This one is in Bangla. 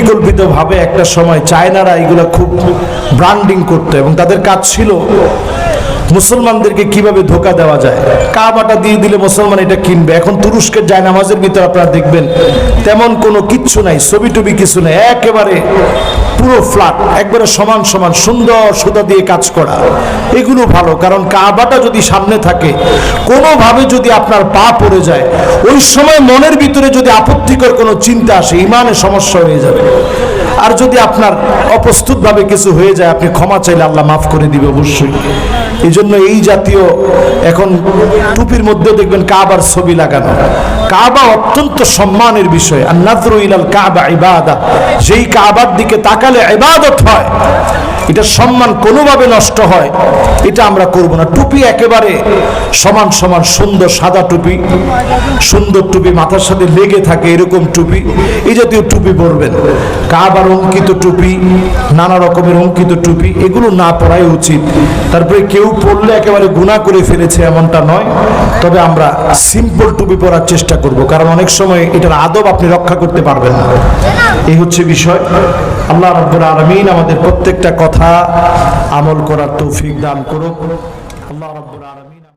পরিকল্পিতভাবে একটা সময় চায়নারা এগুলো খুব ব্র্যান্ডিং করতো এবং তাদের কাজ ছিল মুসলমানদেরকে কীভাবে ধোকা দেওয়া যায়? কাবাটা দিয়ে দিলে মুসলমান এটা কিনবে। এখন তুরস্কের যায় নামাজের ভিতরে আপনারা দেখবেন, তেমন কোনো কিচ্ছু নাই ছবি টবি কিছু নাই। একেবারে পুরো ফ্ল্যাট একবারে সমান সমান, সুন্দর সুতা দিয়ে কাজ করা। এগুলো ভালো, কারণ কাবাটা যদি সামনে থাকে, কোনোভাবে যদি আপনার পা পড়ে যায়, ওই সময় মনের ভিতরে যদি আপত্তিকর কোনো চিন্তা আসে ইমানে সমস্যা হয়ে যাবে। আর যদি আপনার অপ্রস্তুতভাবে কিছু হয়ে যায়, আপনি ক্ষমা চাইলে আল্লাহ মাফ করে দিবে অবশ্যই। এই জন্য এই জাতীয় এখন টুপির মধ্যে দেখবেন কাবার ছবি লাগানো। কাবা অত্যন্ত সম্মানের বিষয়। আর নাজরু ইলাল কাবা ইবাদা। যেই কাবার দিকে তাকালে ইবাদত হয়, এটা সম্মান কোনোভাবে নষ্ট হয়, এটা আমরা করব না। টুপি একেবারে সমান সমান সুন্দর সাদা টুপি, সুন্দর টুপি মাথার সাথে লেগে থাকে এরকম টুপি, এই জাতীয় টুপি পরবেন। কাবার অঙ্কিত টুপি, নানা রকমের অঙ্কিত টুপি, এগুলো না পরাই উচিত। তারপরে কেউ পরলে একেবারে গুণা করে ফেলেছে এমনটা নয়, তবে আমরা সিম্পল টুপি পরার চেষ্টা করব, কারণ অনেক সময় এটার আদব আপনি রক্ষা করতে পারবেন না। এই হচ্ছে বিষয়। আল্লাহ রব্বুল আলমিন আমাদের প্রত্যেকটা কথা আমল করার তৌফিক দান করুক। আল্লাহ রব্বুল আলমিন